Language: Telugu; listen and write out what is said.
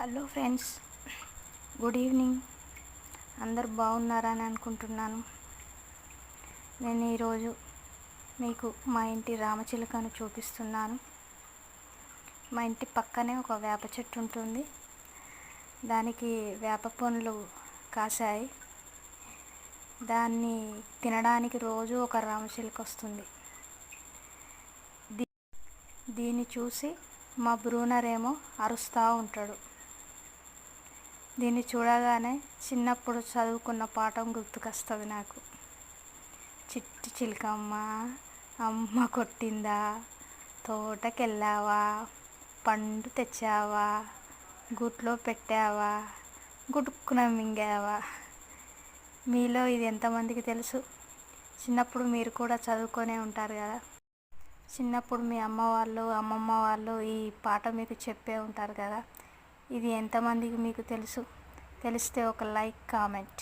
Hello friends good evening. అందరు బాగున్నారని అనుకుంటున్నాను. నేను ఈరోజు మీకు మా ఇంటి రామచిలుకను చూపిస్తున్నాను. మా ఇంటి పక్కనే ఒక వేప చెట్టు ఉంటుంది. దానికి వేప పండ్లు కాసాయి దాన్ని తినడానికి రోజు ఒక రామచిలుక వస్తుంది. దీ- దీన్ని చూసి మా బ్రూనరేమో అరుస్తూ ఉంటాడు. దీన్ని చూడగానే చిన్నప్పుడు చదువుకున్న పాఠం గుర్తుకొస్తుంది నాకు. చిట్టి చిలకమ్మ అమ్మ కొట్టిందా తోటకెళ్ళావా పండు తెచ్చావా గుట్లో పెట్టావా గుడుక్కున మింగావా? మీలో ఇది ఎంతమందికి తెలుసు? చిన్నప్పుడు మీరు కూడా చదువుకొనే ఉంటారు కదా. చిన్నప్పుడు మీ అమ్మ వాళ్ళు అమ్మమ్మ వాళ్ళు ఈ పాట మీకు చెప్పే ఉంటారు కదా. ఇది ఎంతమందికి మీకు తెలుసు? తెలిస్తే ఒక లైక్ కామెంట్.